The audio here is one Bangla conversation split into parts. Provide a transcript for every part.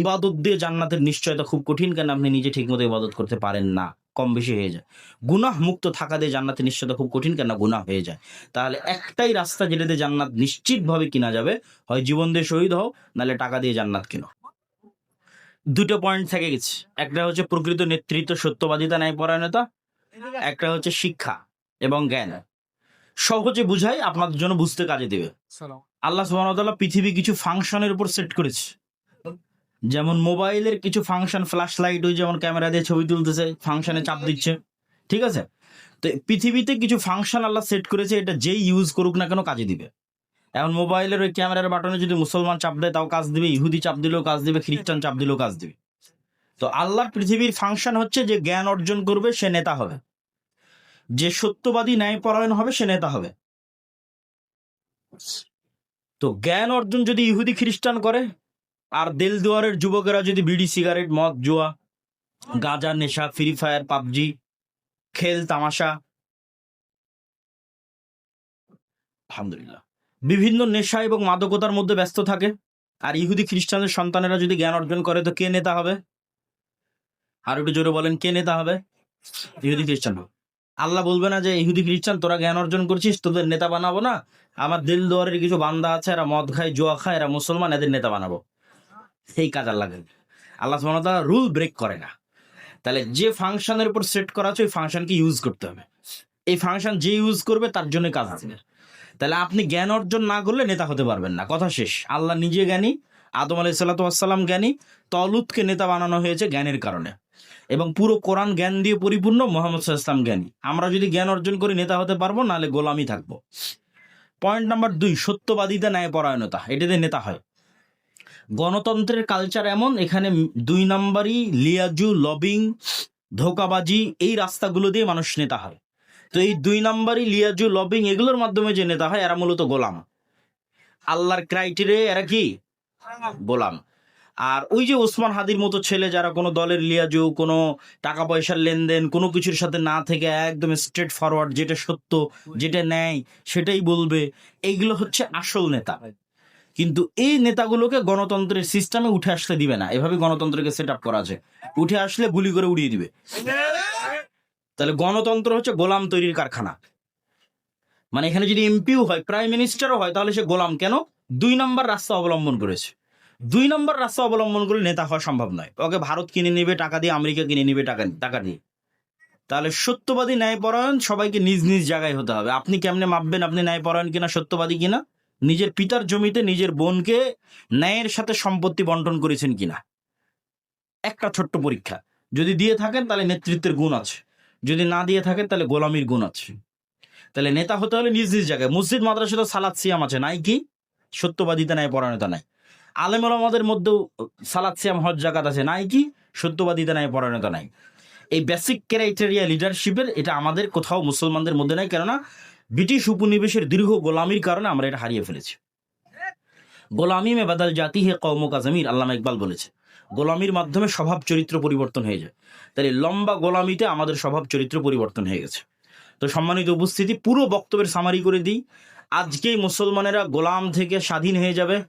ইবাদত দিয়ে জান্নাতের নিশ্চয়তা খুব কঠিন কেন আপনি নিজে ঠিকমতো ইবাদত করতে পারেন না কম বেশি হয়ে যায়। গুনাহ মুক্ত থাকা দিয়ে জান্নাতের নিশ্চয়তা খুব কঠিন কেন গুনাহ হয়ে যায়। তাহলে একটাই রাস্তা যেটা দিয়ে জান্নাত নিশ্চিতভাবে কিনা যাবে হয় জীবন দিয়ে শহীদ হও নাহলে টাকা দিয়ে জান্নাত কিনো। দুটো পয়েন্ট থেকে গেছে। একটা হচ্ছে প্রকৃত নেতৃত্ব সত্যবাদিতা ন্যায় পরায়ণতা একটা হচ্ছে শিক্ষা এবং জ্ঞান। সহজে বুঝাই আপনাদের জন্য বুঝতে কাজে দেবে। আল্লাহ সুবাহতাল্লাহ পৃথিবী কিছু ফাংশনের উপর সেট করেছে। যেমন মোবাইলের কিছু ফাংশন ফ্ল্যাশ লাইট ওই যেমন ক্যামেরা দিয়ে ছবি তুলতেছে ফাংশনে চাপ দিচ্ছে ঠিক আছে? তো পৃথিবীতে কিছু ফাংশন আল্লাহ সেট করেছে এটা যেই ইউজ করুক না কেন কাজে দিবে। এখন মোবাইলের ওই ক্যামেরার বাটনে যদি মুসলমান চাপ দেয় তাও কাজ দিবে ইহুদি চাপ দিলেও কাজ দিবে খ্রিস্টান চাপ দিলেও কাজ দিবে। তো আল্লাহর পৃথিবীর ফাংশন হচ্ছে যে জ্ঞান অর্জন করবে সে নেতা হবে। যে সত্যবাদী ন্যায়পরায়ণ হবে সে নেতা হবে। তো জ্ঞান অর্জন যদি ইহুদি খ্রিস্টান করে আর দেলদুয়ারের যুবকেরা যদি বিড়ি, সিগারেট, মদ, জুয়া, গাঁজা, নেশা, ফ্রি ফায়ার, পাবজি খেল, তামাশা, আলহামদুলিল্লাহ, বিভিন্ন নেশা এবং মাদকতার মধ্যে ব্যস্ত থাকে। আর ইহুদি খ্রিস্টানের সন্তানেরা যদি জ্ঞান অর্জন করে, তো কে নেতা হবে? আর একটু জোরে বলেন, কে নেতা হবে? ইহুদি খ্রিস্টান আল্লাহ বলবে না যে, ইহুদি খ্রিস্টান, তোরা জ্ঞান অর্জন করছিস, তোদের নেতা বানাবো না। আমার দিল দুয়ারের কিছু বান্দা আছে, এরা মদ খায়, জোয়া খায়, এরা মুসলমান, এদের নেতা বানাবো। সেই কাজ আল্লাহ। আল্লাহ সুবহানাহু রুল ব্রেক করে না। তাহলে যে ফাংশনের উপর সেট করা আছে, ওই ফাংশনকে ইউজ করতে হবে। এই ফাংশন যে ইউজ করবে, তার জন্য কাজ আসবে তাহলে আপনি জ্ঞান অর্জন না করলে নেতা হতে পারবেন না। কথা শেষ। আল্লাহ নিজে জ্ঞানী, আদম আলাই সাল্লাতাম জ্ঞানী, তলুতকে নেতা বানানো হয়েছে জ্ঞানের কারণে। এবং পুরো কোরআন জ্ঞান দিয়ে পরিপূর্ণ মোহাম্মদ ইসলাম জ্ঞানী। আমরা যদি জ্ঞান অর্জন করি, নেতা হতে পারব, নাহলে গোলামি থাকব। পয়েন্ট নাম্বার দুই, সত্যবাদিতা ন্যায় পরায়ণতা এটাতে নেতা হয়। গণতন্ত্রের কালচার এমন, এখানে দুই নাম্বারই লিয়াজু, লবিং, ধোকাবাজি, এই রাস্তাগুলো দিয়ে মানুষ নেতা হয়। তো এই দুই নাম্বারই লিয়াজু, লবিং, এগুলোর মাধ্যমে যে নেতা হয়, এরা মূলত গোলাম। আল্লাহর ক্রাইটেরিয়া এরা কি? গোলাম। আর ওই যে ওসমান হাদির মতো ছেলে যারা কোনো দলের লিয়াজু, কোনো টাকা পয়সার লেনদেন, কোনো কিছুর সাথে না থেকে একদম স্ট্রেট ফরওয়ার্ড যেটা সত্য, যেটা ন্যায়, সেটাই বলবে, এইগুলো হচ্ছে আসল নেতা। কিন্তু এই নেতাগুলোকে গণতন্ত্রের সিস্টেমে উঠে আসতে দিবে না। এভাবে গণতন্ত্রকে সেট আপ করা আছে। উঠে আসলে গুলি করে উড়িয়ে দিবে। তাহলে গণতন্ত্র হচ্ছে গোলাম তৈরির কারখানা। মানে এখানে যদি এমপিও হয় প্রাইম মিনিস্টারও হয়, তাহলে সে গোলাম। কেন? দুই নম্বর রাস্তা অবলম্বন করেছে। দুই নম্বর রাস্তা অবলম্বন করলে নেতা হওয়া সম্ভব নয়। ওকে ভারত কিনে নেবে, টাকা দিয়ে আমেরিকা কিনে নেবে, টাকা টাকা দিয়ে। তাহলে সত্যবাদী ন্যায়পরায়ণ সবাইকে নিজ নিজ জায়গায় হতে হবে। আপনি কেমনে মাপবেন আপনি ন্যায়পরায়ণ কিনা, সত্যবাদী কিনা? নিজের পিতার জমিতে নিজের বোনকে ন্যায়ের সাথে সম্পত্তি বন্টন করেছেন কিনা? একটা ছোট্ট পরীক্ষা। যদি দিয়ে থাকেন, তাহলে নেতৃত্বের গুণ আছে। যদি না দিয়ে থাকেন, তাহলে গোলামির গুণ আছে। তাহলে নেতা হতে হলে নিজ নিজ জায়গায়। মসজিদ মাদ্রাসা তো সালাদ সিয়াম আছে। নাই কি? সত্যবাদিতা নাই পরায়ণতা নাই। আলেম আমাদের মধ্যেও সালাদ সিয়াম, হজ জাকাত আছে। নাই কি? সত্যবাদিতা নাই পরায়ণতা নাই। এই বেসিক ক্রাইটেরিয়া লিডারশিপের এটা আমাদের কোথাও মুসলমানদের মধ্যে নাই। কেননা ব্রিটিশ উপনিবেশের দীর্ঘ গোলামির কারণে আমরা এটা হারিয়ে ফেলেছি। গোলামি মে বাদাল জাতি হে কৌম কাজামির আল্লামা ইকবাল বলেছে। গোলামির মাধ্যমে স্বভাব চরিত্র পরিবর্তন হয়ে যায়। তাহলে লম্বা গোলামিতে আমাদের স্বভাব চরিত্র পরিবর্তন হয়ে গেছে। তো সম্মানিত উপস্থিতি, পুরো বক্তব্যের সামারি করে দিই। আজকেই মুসলমানেরা গোলাম থেকে স্বাধীন হয়ে যাবে।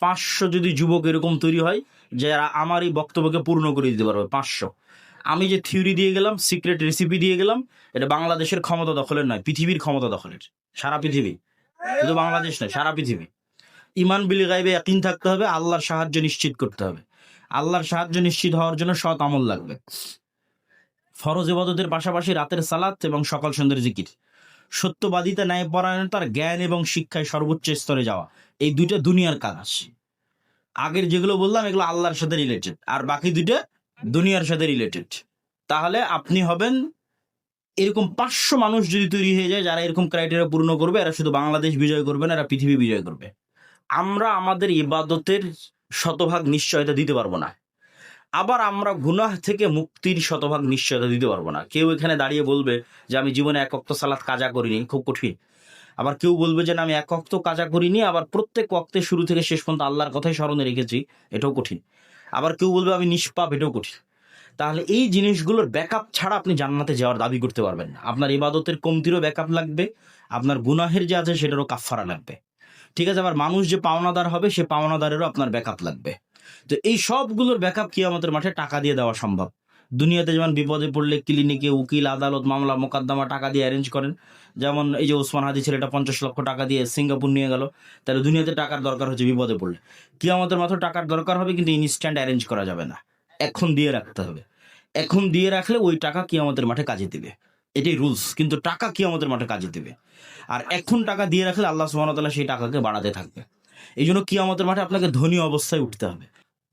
পাঁচশো যদি যুবক এরকম তৈরি হয়, যারা আমার এই বক্তব্যকে পূর্ণ করে দিতে পারবে, পাঁচশো। আমি যে থিওরি দিয়ে গেলাম সিক্রেট রেসিপি দিয়ে গেলাম, এটা বাংলাদেশের ক্ষমতা দখলের নয়, পৃথিবীর ক্ষমতা দখলের, সারা পৃথিবী। শুধু বাংলাদেশ নয়, সারা পৃথিবী। ইমান বিলি গাইবে একদিন থাকতে হবে, আল্লাহর সাহায্য নিশ্চিত করতে হবে। আল্লাহর সাহায্য নিশ্চিত হওয়ার জন্য সৎ আমল লাগবে। ফরজ ইবাদতের পাশাপাশি রাতের সালাত এবং সকাল সন্ধ্যের জিকির। সত্যবাদিতা ন্যায় পরায়ণতার জ্ঞান এবং শিক্ষায় সর্বোচ্চ স্তরে যাওয়া। এই দুইটা দুনিয়ার কাজ। আগের যেগুলো বললাম, এগুলো আল্লাহর সাথে রিলেটেড আর বাকি দুইটা দুনিয়ার সাথে রিলেটেড তাহলে আপনি হবেন এরকম পাঁচশো মানুষ যদি তৈরি হয়ে যায়, যারা এরকম ক্রাইটেরিয়া পূর্ণ করবে, এরা শুধু বাংলাদেশ বিজয় করবে না, এরা পৃথিবী বিজয় করবে। আমরা আমাদের ইবাদতের শতভাগ নিশ্চয়তা দিতে পারব না। আবার আমরা গুনাহ থেকে মুক্তির শতভাগ নিশ্চয়তা দিতে পারব না। কেউ এখানে দাঁড়িয়ে বলবে যে, আমি জীবনে এক অক্ত সালাত কাজা করিনি। খুব কঠিন। আবার কেউ বলবে যে, না, আমি এক অক্ত কাজা করিনি। আবার প্রত্যেক অক্তে শুরু থেকে শেষ পর্যন্ত আল্লাহর কথাই স্মরণে রেখেছি। এটাও কঠিন। আবার কেউ বলবে আমি নিষ্পাপ, এটাও কঠিন। তাহলে এই জিনিসগুলোর ব্যাকআপ ছাড়া আপনি জান্নাতে যাওয়ার দাবি করতে পারবেন না। আপনার ইবাদতের কমতিরও ব্যাকআপ লাগবে, আপনার গুনাহের যে আছে সেটারও কাফারা লাগবে। ঠিক আছে, আবার মানুষ যে পাওনাদার হবে, সে পাওনাদারেরও আপনার ব্যাকআপ লাগবে। তো এই সবগুলোর ব্যাকআপ কি আমাদের মাঠে টাকা দিয়ে দেওয়া সম্ভব। দুনিয়াতে যেমন বিপদে পড়লে ক্লিনিকে উকিল, আদালত, মামলা, মোকদ্দমা টাকা দিয়ে অ্যারেঞ্জ করেন। যেমন এই যে ওসমান হাদি ছেলেটা পঞ্চাশ লক্ষ টাকা দিয়ে সিঙ্গাপুর নিয়ে গেল, তাহলে দুনিয়াতে টাকার দরকার হচ্ছে, বিপদে পড়লে। কি আমাদের মাত্র টাকার দরকার হবে, কিন্তু ইনস্ট্যান্ট অ্যারেঞ্জ করা যাবে না। এখন দিয়ে রাখতে হবে। এখন দিয়ে রাখলে ওই টাকা কি আমাদের মাঠে কাজে দিবে। এটাই রুলস কিন্তু টাকা কি আমাদের মাঠে কাজে দিবে। আর এখন টাকা দিয়ে রাখলে আল্লাহ সুহামতাল্লাহ সেই টাকাকে বাড়াতে থাকবে। এই জন্য কি আমাদের মাঠে আপনাকে ধনী অবস্থায় উঠতে হবে।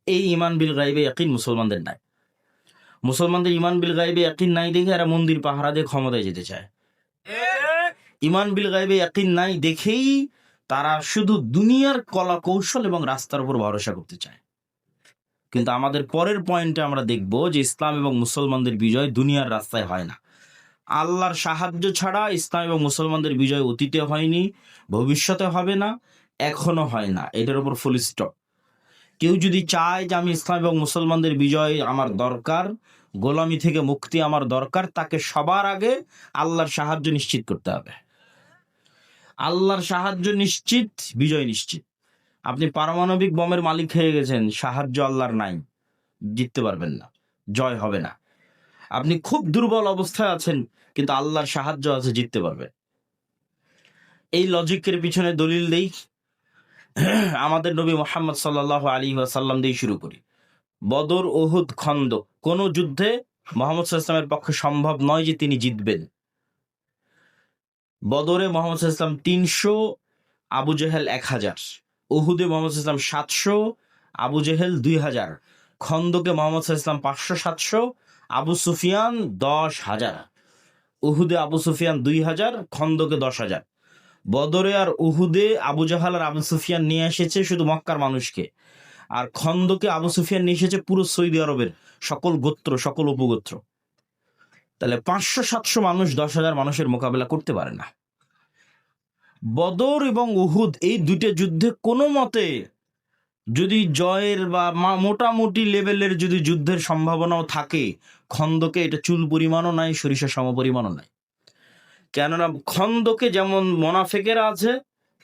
এই ইমান বিল গাইবে একই মুসলমানদের নাই। মুসলমানদের ইমান বিল গাইবে একদিন নাই দেখে এরা মন্দির পাহারা দিয়ে ক্ষমতায় যেতে চায়। ইমান বিল গাইবে একদিন নাই দেখেই তারা শুধু দুনিয়ার কলা কৌশল এবং রাস্তার উপর ভরসা করতে চায়। কিন্তু আমাদের পরের পয়েন্টে আমরা দেখব যে ইসলাম এবং মুসলমানদের বিজয় দুনিয়ার রাস্তায় হয় না। আল্লাহর সাহায্য ছাড়া ইসলাম এবং মুসলমানদের বিজয় অতীতে হয়নি, ভবিষ্যতে হবে না এখনও হয় না। এটার উপর ফুল স্টপ কেউ যদি চায় যে আমি ইসলাম এবং মুসলমানদের বিজয় আমার দরকার, গোলামি থেকে মুক্তি আমার দরকার, তাকে সবার আগে আল্লাহর সাহায্য নিশ্চিত করতে হবে। আল্লাহর সাহায্য নিশ্চিত, বিজয় নিশ্চিত। আপনি পারমাণবিক বমের মালিক হয়ে গেছেন, সাহায্য আল্লাহর নাই। জিততে পারবেন না, জয় হবে না। আপনি খুব দুর্বল অবস্থায় আছেন, কিন্তু আল্লাহর সাহায্য আছে, জিততে পারবেন। এই লজিকের পিছনে দলিল দেই। আমাদের নবী মোহাম্মদ সাল্লাহ আলী ওয়াসাল্লাম দিয়ে শুরু করি। বদর ওহুদ খন্দ, কোন যুদ্ধে মোহাম্মদ সাল্লামের পক্ষে সম্ভব নয় যে তিনি জিতবেন। বদরে মোহাম্মদ ইসলাম তিনশো, আবু জেহেল এক হাজার। উহুদে মোহাম্মদ ইসলাম সাতশো, আবু জেহেল দুই হাজার। খন্দকে মোহাম্মদ ইসলাম পাঁচশো, সাতশো, আবু সুফিয়ান দশ হাজার। উহুদে আবু সুফিয়ান দুই হাজার, খন্দকে দশ হাজার। বদরে আর উহুদে আবু জাহাল আর আবু সুফিয়ান নিয়ে এসেছে শুধু মক্কার মানুষকে। আর খন্দকে আবু সুফিয়ান নিয়ে এসেছে পুরো সৌদি আরবের সকল গোত্র, সকল উপগোত্র। তাহলে পাঁচশো, সাতশো মানুষ, দশ হাজার মানুষের মোকাবেলা করতে পারে না। বদর এবং উহুদ এই দুটো যুদ্ধে কোনো মতে যদি জয়ের বা মোটামুটি লেভেলের যদি যুদ্ধের সম্ভাবনাও থাকে, খন্দকে এটা চুল পরিমাণও নাই সরিষা সম পরিমাণও নাই। কেননা খন্দকে যেমন মোনাফেকেরা আছে,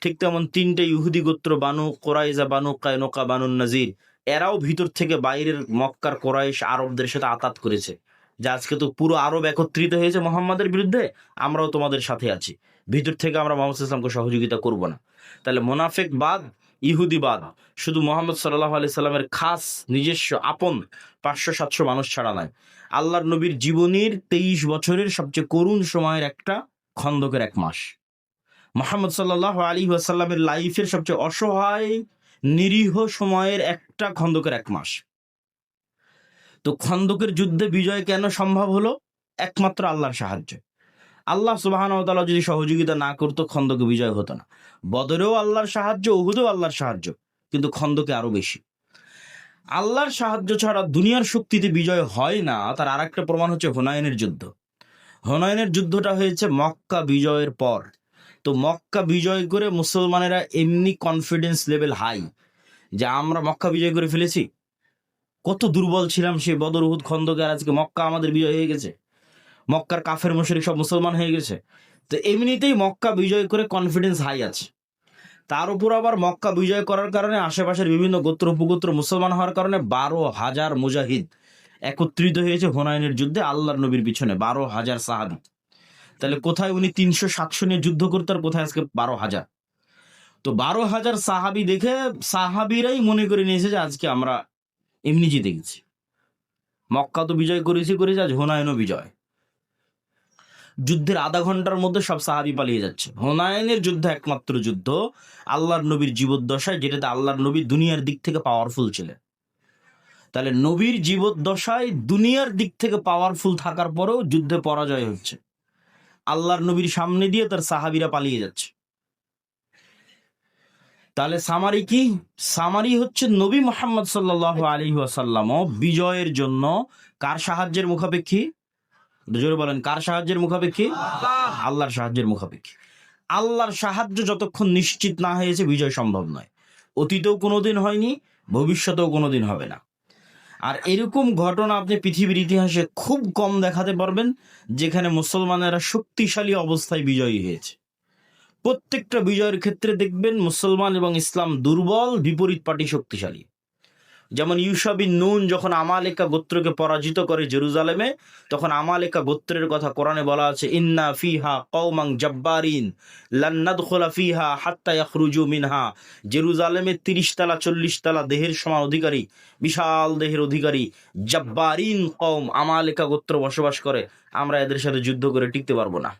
ঠিক তেমন তিনটে ইহুদি গোত্র, Banu Qurayza Banu Qaynuqa, Banu Nadir, এরাও ভিতর থেকে বাইরের মক্কার কোরাইশ আরবদের সাথে আতাত করেছে। যে আজকে তো পুরো আরব একত্রিত হয়েছে মোহাম্মদের বিরুদ্ধে, আমরাও তোমাদের সাথে আছি। ভিতর থেকে আমরা মোহাম্মদ ইসলামকে সহযোগিতা করব না। তাহলে মোনাফেক বাদ, ইহুদি বাদ, শুধু মোহাম্মদ সাল্লাহ আলি সাল্লামের খাস নিজস্ব আপন পাঁচশো সাতশো মানুষ ছাড়া নয়। আল্লাহর নবীর জীবনীর তেইশ বছরের সবচেয়ে করুণ সময়ের একটা খন্দকের এক মাস। মোহাম্মদ সাল্লাহ আলী ওয়াসাল্লামের লাইফের সবচেয়ে অসহায়, নিরীহ সময়ের একটা খন্দকের এক মাস। তো খন্দকের যুদ্ধে বিজয় কেন সম্ভব হলো? একমাত্র আল্লাহর সাহায্য। আল্লাহ সুবাহান যদি সহযোগিতা না করতো, খন্দকে বিজয় হতো না। বদরেও আল্লাহর সাহায্য, উহুদেও আল্লাহর সাহায্য, কিন্তু খন্দকে আরও বেশি। আল্লাহর সাহায্য ছাড়া দুনিয়ার শক্তিতে বিজয় হয় না, তার আরেকটা প্রমাণ হচ্ছে হুনায়নের যুদ্ধ। হুনায়নের যুদ্ধটা হয়েছে মক্কা বিজয়ের পর। তো মক্কা বিজয় করে মুসলমানেরা এমনি কনফিডেন্স লেভেল হাই যে আমরা মক্কা বিজয় করে ফেলেছি। কত দুর্বল ছিলাম সেই বদর উহুদ খন্দকে আর আজকে মক্কা আমাদের বিজয় হয়ে গেছে। মক্কার কাফের মুশরিক সব মুসলমান হয়ে গেছে। তো এমনিতেই মক্কা বিজয় করে কনফিডেন্স হাই আছে। তার উপর আবার মক্কা বিজয় করার কারণে আশেপাশের বিভিন্ন গোত্র উপগোত্র মুসলমান হওয়ার কারণে বারো হাজার মুজাহিদ একত্রিত হয়েছে হোনায়নের যুদ্ধে আল্লাহর নবীর পিছনে, বারো হাজার সাহাবি। তাহলে কোথায় উনি তিনশো সাতশো নিয়ে যুদ্ধ করতে আর কোথায় আজকে বারো হাজার? তো বারো হাজার সাহাবি দেখে সাহাবিরাই মনে করে নিয়েছে যে আজকে আমরা এমনি জিতে গেছি। মক্কা তো বিজয় করেছি করেছি, আজ হোনায়নও বিজয়। যুদ্ধের আধা ঘণ্টার মধ্যে সব সাহাবি পালিয়ে যাচ্ছে। হোনায়নের যুদ্ধ একমাত্র যুদ্ধ আল্লাহর নবীর জীবদ্দশায়, যেটাতে আল্লাহর নবী দুনিয়ার দিক থেকে পাওয়ারফুল ছিলেন। তাহলে নবীর জীবদ্দশায় দুনিয়ার দিক থেকে পাওয়ারফুল থাকার পরেও যুদ্ধে পরাজয় হচ্ছে। আল্লাহর নবীর সামনে দিয়ে তার সাহাবিরা পালিয়ে যাচ্ছে। তাহলে সামারি কি? সামারি হচ্ছে নবী মোহাম্মদ সাল্লাহ আলী ওয়াসাল্লামও বিজয়ের জন্য কার সাহায্যের মুখাপেক্ষী? জোরে বলেন, কার সাহায্যের মুখাপেক্ষী? আল্লাহর সাহায্যের মুখাপেক্ষী। আল্লাহর সাহায্য যতক্ষণ নিশ্চিত না হয়েছে, বিজয় সম্ভব নয়। অতীতেও কোনোদিন হয়নি, ভবিষ্যতেও কোনোদিন হবে না। আর এরকম ঘটনা আপনি পৃথিবীর ইতিহাসে খুব কম দেখাতে পারবেন, যেখানে মুসলমানেরা শক্তিশালী অবস্থায় বিজয়ী হয়েছে। প্রত্যেকটা বিজয়ের ক্ষেত্রে দেখবেন মুসলমান এবং ইসলাম দুর্বল, বিপরীত পার্টি শক্তিশালী। যেমন ইউসাবিন নুন যখন আমালেকা গোত্রকে পরাজিত করে জেরুজালেমে, তখন আমালেকা গোত্রের কথা কোরআনে বলা আছে, ইন্না ফিহা কৌমাং জব্বারিন লান্নাদ খোলা ফিহা হাত্তা ইয়াখরুজু মিনহা। জেরুজালেমে তিরিশ তালা চল্লিশ তালা দেহের সমান অধিকারী, বিশাল দেহের অধিকারী জব্বারিন কৌম আমালেকা গোত্র বসবাস করে। আমরা এদের সাথে যুদ্ধ করে টিকতে পারব না।